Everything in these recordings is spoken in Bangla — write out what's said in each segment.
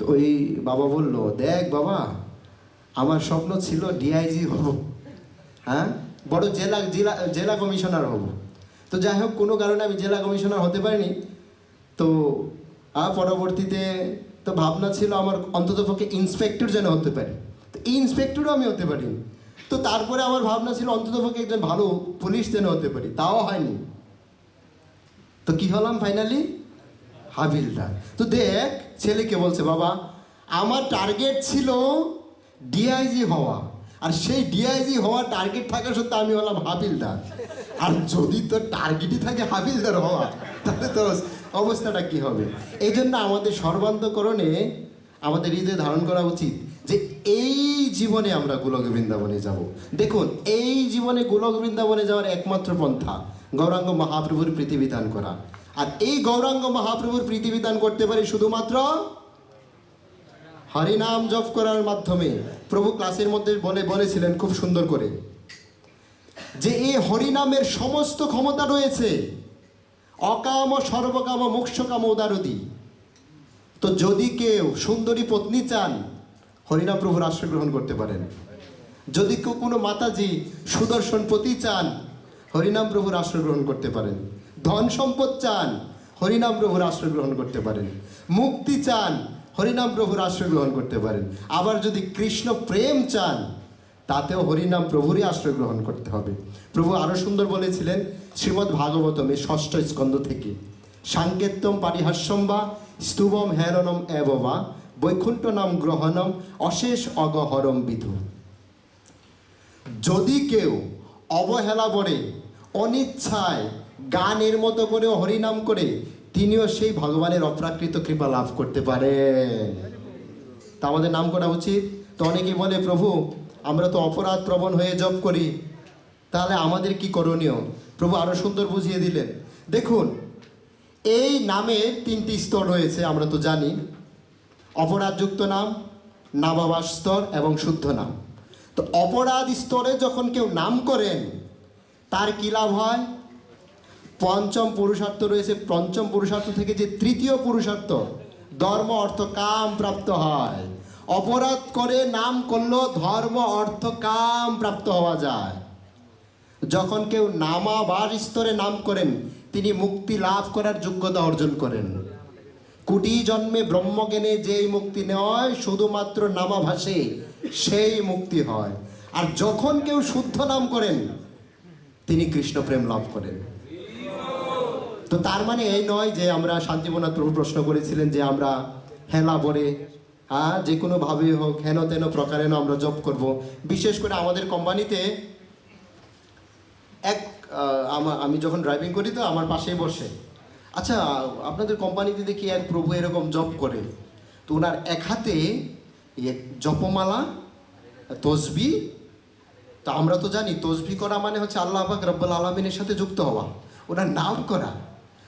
তো ওই বাবা বলল, দেখ বাবা, আমার স্বপ্ন ছিল ডিআইজি হব। হ্যাঁ? বড় জেলা জেলা জেলা কমিশনার হব। তো যাই হোক, কোনো কারণে আমি জেলা কমিশনার হতে পারিনি। তো পরবর্তীতে তো ভাবনা ছিল আমার অন্ততপক্ষে ইন্সপেক্টর যেন হতে পারি। তো ইন্সপেক্টরও আমি হতে পারিনি। তো তারপরে আমার ভাবনা ছিল অন্ততপক্ষে একজন ভালো পুলিশ যেন হতে পারি। তাও হয়নি। তো কি হলাম ফাইনালি হাবিলদার। তো দেখ ছেলেকে বলছে, বাবা, আমার টার্গেট ছিল ডিআইজি হওয়া। আর সেই ডিআইজি হওয়ার টার্গেট থাকা সত্ত্বেও আমি হলাম হাবিলদার আর যদি তোর টার্গেটই থাকে হাবিলদার হওয়া, তাহলে তো অবস্থাটা কি হবে? এই জন্য আমাদের সর্বান্তকরণে আমাদের হৃদয়ে ধারণ করা উচিত যে এই জীবনে আমরা গোলক বৃন্দাবনে যাব। দেখুন, এই জীবনে গোলক বৃন্দাবনে যাওয়ার একমাত্র পন্থা গৌরাঙ্গ মহাপ্রভুর প্রীতিবিধান করা। আর এই গৌরাঙ্গ মহাপ্রভুর প্রীতিবিধান করতে পারি শুধুমাত্র হরিনাম জপ করার মাধ্যমে। প্রভু ক্লাসের মধ্যে বলে বলেছিলেন খুব সুন্দর করে যে এই হরিনামের সমস্ত ক্ষমতা রয়েছে। অকাম সর্বকাম মোক্ষকাম উদারদি। তো যদি কেউ সুন্দরী পত্নী চান, হরিনাম প্রভুর আশ্রয় গ্রহণ করতে পারেন। যদি কেউ কোনো মাতাজি সুদর্শন পতি চান, হরিনাম প্রভুর আশ্রয় গ্রহণ করতে পারেন। ধন সম্পদ চান, হরিনাম প্রভুর আশ্রয় গ্রহণ করতে পারেন। মুক্তি চান, হরিনাম প্রভুর আশ্রয় গ্রহণ করতে পারেন। আবার যদি কৃষ্ণ প্রেম চান, তাতেও হরিনাম প্রভুরই আশ্রয় গ্রহণ করতে হবে। প্রভু আরও সুন্দর বলেছিলেন, শ্রীমদ্ ভাগবতমে ষষ্ঠ স্কন্ধ থেকে, সাংকেত্যম পারিহাস্যম বা স্তুবম হেরনম এববা বৈকুণ্ঠ নাম গ্রহণম অশেষ অগহরম বিধু। যদি কেউ অবহেলা করে, অনিচ্ছায় গানের মতো করে হরিনাম করে তিনিও সেই ভগবানের অপ্রাকৃত কৃপা লাভ করতে পারে। তা আমাদের নাম করা উচিত। তো অনেকেই বলে, প্রভু, আমরা তো অপরাধ প্রবণ হয়ে জব করি। তাহলে আমাদের কি করণীয়? প্রভু আরও সুন্দর বুঝিয়ে দিলেন। দেখুন, এই নামের তিনটি স্তর রয়েছে, আমরা তো জানি। অপরাধযুক্ত নাম, নাবাবাস স্তর এবং শুদ্ধ নাম। তো অপরাধ স্তরে যখন কেউ নাম করেন, তার কী লাভ হয়? পঞ্চম পুরুষার্থ রয়েছে। পঞ্চম পুরুষার্থ থেকে যে তৃতীয় পুরুষার্থ, ধর্ম, অর্থ, কাম প্রাপ্ত হয়। অপরাধ করে নাম করলেও ধর্ম, অর্থ, কাম প্রাপ্ত হওয়া যায়। যখন কেউ নামাবার স্তরে নাম করেন, তিনি মুক্তি লাভ করার যোগ্যতা অর্জন করেন। কুটি জন্মে ব্রহ্মজ্ঞানে যেই মুক্তি নেয়, শুধুমাত্র নামা নামাভাসে সেই মুক্তি হয়। আর যখন কেউ শুদ্ধ নাম করেন, তিনি কৃষ্ণ প্রেম লাভ করেন। তো তার মানে এই নয় যে আমরা শান্তিবনাথ প্রভু প্রশ্ন করেছিলেন যে আমরা হেলা বলে হ্যাঁ যে কোনোভাবে হোক, হেন তেন প্রকারেণ আমরা জব করব। বিশেষ করে আমাদের কোম্পানিতে এক আমি যখন ড্রাইভিং করি তো আমার পাশেই বসে। আচ্ছা আপনাদের কোম্পানিতে দেখি এক প্রভু এরকম জব করে? তো ওনার এক হাতে ইয়ে জপমালা, তসবি। তো আমরা তো জানি, তসবি করা মানে হচ্ছে আল্লাহ পাক রব্বুল আলমিনের সাথে যুক্ত হওয়া। ওনার নাম করা।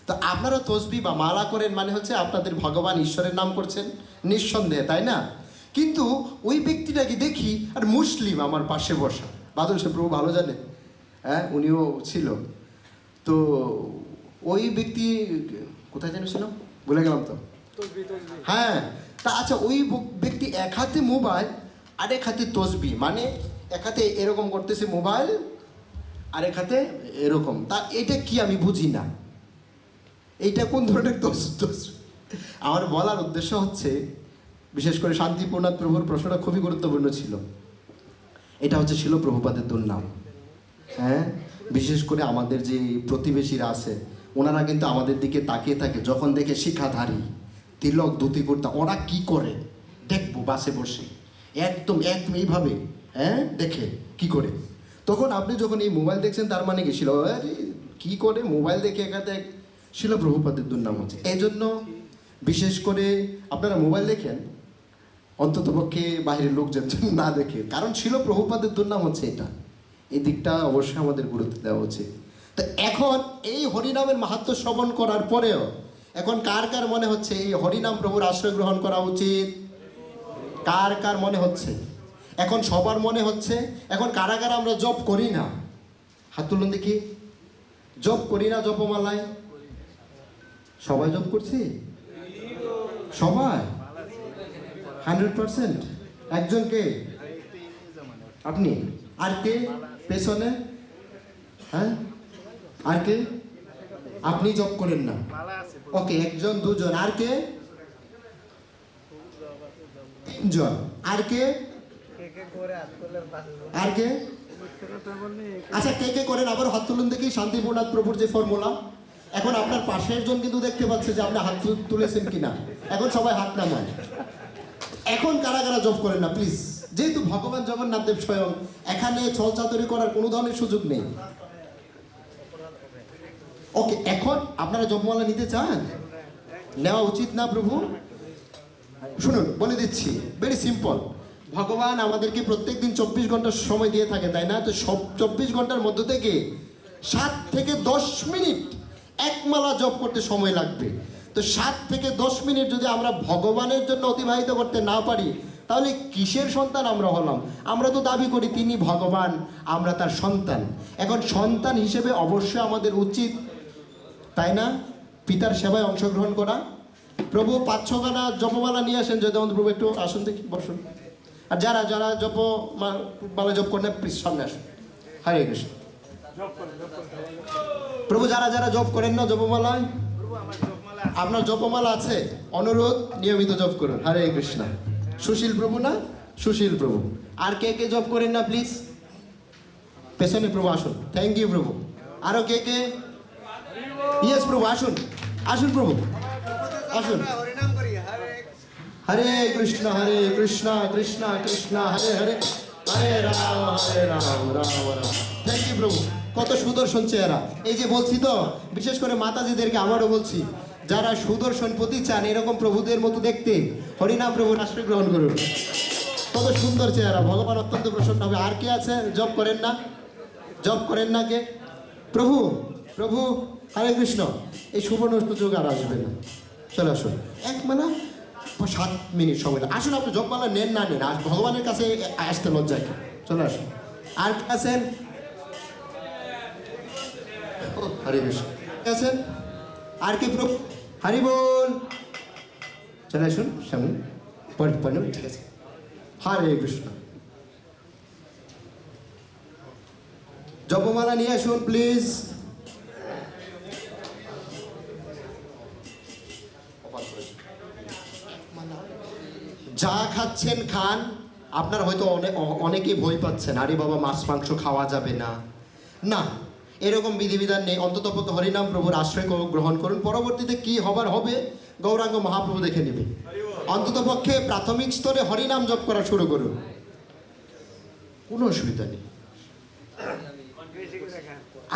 তো আপনারা তসবি বা মালা করেন মানে হচ্ছে আপনাদের ভগবান ঈশ্বরের নাম করছেন। নিঃসন্দেহে তাই না? কিন্তু ওই ব্যক্তিটাকে দেখি আর মুসলিম আমার পাশে বসা। বাদল সে প্রভু ভালো জানে হ্যাঁ উনিও ছিল। তো ওই ব্যক্তি কোথায় যেন ছিল? ভুলে গেলাম তো। হ্যাঁ তা আচ্ছা ওই ব্যক্তি এক হাতে মোবাইল আর এক হাতে তসবি। মানে এক হাতে এরকম করতেছে মোবাইল আর এক হাতে এরকম। তা এটা কি আমি বুঝি না। এইটা কোন ধরনের আমার বলার উদ্দেশ্য হচ্ছে, বিশেষ করে শান্তিপূর্ণাথ প্রভুর প্রশ্নটা খুবই গুরুত্বপূর্ণ ছিল। এটা হচ্ছে ছিল প্রভুপাদের দুর্নাম। হ্যাঁ? বিশেষ করে আমাদের যে প্রতিবেশীরা আছে, ওনারা কিন্তু আমাদের দিকে তাকিয়ে থাকে, যখন দেখে শিখাধারী, তিলক ধুতি কুর্তা ওরা কি করে? দেখব, বাসে বসে। একদম একদম এইভাবে হ্যাঁ? দেখে কি করে? তখন আপনি যখন এই মোবাইল দেখছেন, তার মানে কি? ছিল কি করে? মোবাইল দেখে একাতে শিল প্রভুপাদের দুর্নাম হচ্ছে। এই জন্য বিশেষ করে আপনারা মোবাইল দেখেন, অন্তত পক্ষে বাইরের লোকজন যেন না দেখে। কারণ ছিল প্রভুপাদের দুর্নাম হচ্ছে এটা। এই দিকটা অবশ্যই আমাদের গুরুত্ব দেওয়া উচিত। তো এখন এই হরিনামের মাহাত্ম শ্রবণ করার পরেও এখন কার কার মনে হচ্ছে এই হরিনাম প্রভুর আশ্রয় গ্রহণ করা উচিত? কার কার মনে হচ্ছে? এখন সবার মনে হচ্ছে, এখন কারা কারা আমরা জব করি না? হাত তুলুন দেখি। জব করি না জপমালায়? সবাই জব করছি? সবাই? Hundred percent? একজনকে আপনি। আর কে? পেছনে? হ্যাঁ? আর কে? আপনি জব করেন না। ওকে, একজন, দুজন। আর কে? তিনজন। আর কে? আর কে? আচ্ছা কে কে করেন? আবার হাত তুলুন দেখি। শান্তিপূর্ণাথ প্রভুর যে ফর্মুলা এখন আপনার পাশের জন কিন্তু দেখতে পাচ্ছে যে আপনি হাত তুলেছেন কিনা। এখন সবাই হাত নামান এখন কারা কারা জব করেন না প্লিজ যেহেতু ভগবান জগন্নাথ দেব স্বয়ং, এখানে ছলচাতুরি করার কোনো ধরনের সুযোগ নেই। ওকে এখন আপনারা জপমালা নিতে চান? নেওয়া উচিত না প্রভু? শুনুন, বলে দিচ্ছি ভেরি সিম্পল ভগবান আমাদেরকে প্রত্যেক দিন চব্বিশ ঘণ্টার সময় দিয়ে থাকে, তাই না? তো সব চব্বিশ ঘণ্টার মধ্য থেকে সাত থেকে দশ মিনিট এক মালা জপ করতে সময় লাগবে। তো সাত থেকে দশ মিনিট যদি আমরা ভগবানের জন্য অতিবাহিত করতে না পারি, তাহলে কিসের সন্তান আমরা হলাম? আমরা তো দাবি করি তিনি ভগবান, আমরা তার সন্তান। এখন সন্তান হিসেবে অবশ্যই আমাদের উচিত, তাই না? পিতার সেবায় অংশগ্রহণ করা। প্রভু পাঁচ ছখানা জপমালা নিয়ে আসেন, যদি আমাদের প্রভু একটু আসুন দেখি, বসুন। আর যারা যারা জপ মা- মালা জপ করেন সামনে আসুন। হরে কৃষ্ণ। প্রভু, যারা যারা জব করেন না জপমালায়, আপনার জপমালা আছে? অনুরোধ, নিয়মিত জপ করুন। হরে কৃষ্ণ। সুশীল প্রভু না? সুশীল প্রভু। আর কে কে জব করেন না প্লিজ পেছনে প্রভু, আসুন। থ্যাংক ইউ প্রভু। আরও কে কে? ইয়েস প্রভু, আসুন। আসুন, প্রভু। আসুন। হরে কৃষ্ণ হরে কৃষ্ণ কৃষ্ণ কৃষ্ণ। হরে হরে। হরে রাম হরে রাম রাম রাম। থ্যাংক ইউ প্রভু। কত সুদর্শন চেহারা। এই যে বলছি তো, বিশেষ করে মাতাজিদেরকে আমারও বলছি, যারা সুদর্শন প্রতি চান এরকম প্রভুদের মতো দেখতে, হরিনাম প্রভু আশ্রয় গ্রহণ করুন। কত সুন্দর চেহারা, ভগবান অত্যন্ত প্রসন্ন হবে। আর কে আছে? জব করেন না। জব করেন না কে? প্রভু প্রভু, হরে কৃষ্ণ। এই সুবর্ণ সুযোগ আর আসবে না। চলে আসুন। এক মানে সাত মিনিট সময়। আসুন, আপনি জব জপমালা নেন না, নেন। আর ভগবানের কাছে আসতে লজ্জায় কি? চলে আসুন। আর কে আছেন? হরে কৃষ্ণ আর কে প্রভু হরি বল চলে আসুন সামনে। ঠিক আছে। হরে কৃষ্ণ। জপমালা নিয়ে আসুন, প্লিজ। যা খাচ্ছেন খান, আপনার হয়তো অনেক অনেকেই ভয় পাচ্ছেন। আরে বাবা, মাছ, মাংস খাওয়া যাবে না। না এরকম বিধিবিধান নেই। অন্তত পক্ষে হরিনাম প্রভুর আশ্রয় গ্রহণ করুন। পরবর্তীতে কি হবার হবে? গৌরাঙ্গ মহাপ্রভু দেখে নেবে। অন্তত পক্ষে প্রাথমিক স্তরে হরিনাম জপ করা শুরু করুন। কোনো অসুবিধা নেই।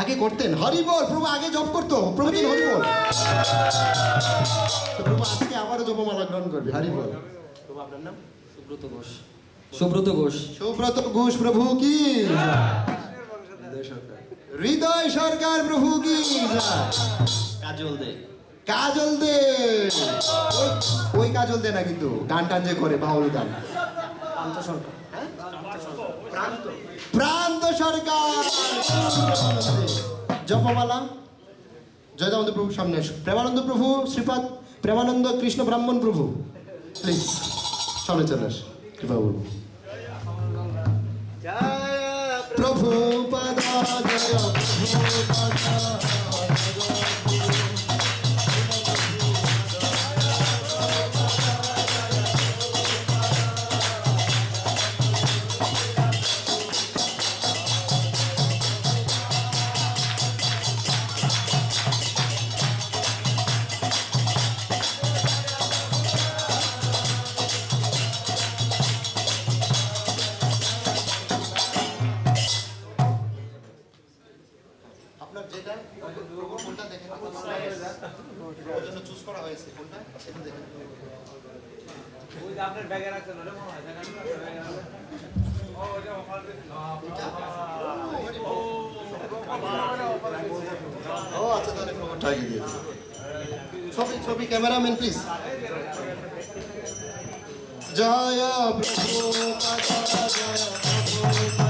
আগে করতেন। হরি বল প্রভু আগে জপ করতো। প্রভুদিন হরি বল। প্রভু আজকে আবারও জপমালা গ্রহণ করবে হরি বল। প্রভু আপনার নাম? সুব্রত ঘোষ। সুব্রত ঘোষ। সুব্রত ঘোষ প্রভু কি? হৃদয় সরকার প্রভু কি? কাজল দে। কাজল দে। ওই- কাজল দে না কিন্তু। গান টান যে করে বাউল গান। প্রান্ত সরকার জপমালা। জয়দানন্দ প্রভু সামনে প্রেমানন্দ প্রভু শ্রীপাদ প্রেমানন্দ কৃষ্ণ ব্রাহ্মণ প্রভু। প্লিজ সামনে চলে আস কৃপা প্রভু। পদ জয় প্রভু পদ চুজ কোনটা সেটা দেখেন ওই যে আপনার ব্যাগে রাখছেন ওটা মনে হয় দেখেন আপনার ব্যাগে রাখছেন। ও, ওটা offer দিচ্ছেন। ও আচ্ছা তাহলে প্রমাণটা আগে দিয়ে ছবি ছবি ক্যামেরাম্যান প্লিজ জয় প্রভু পদ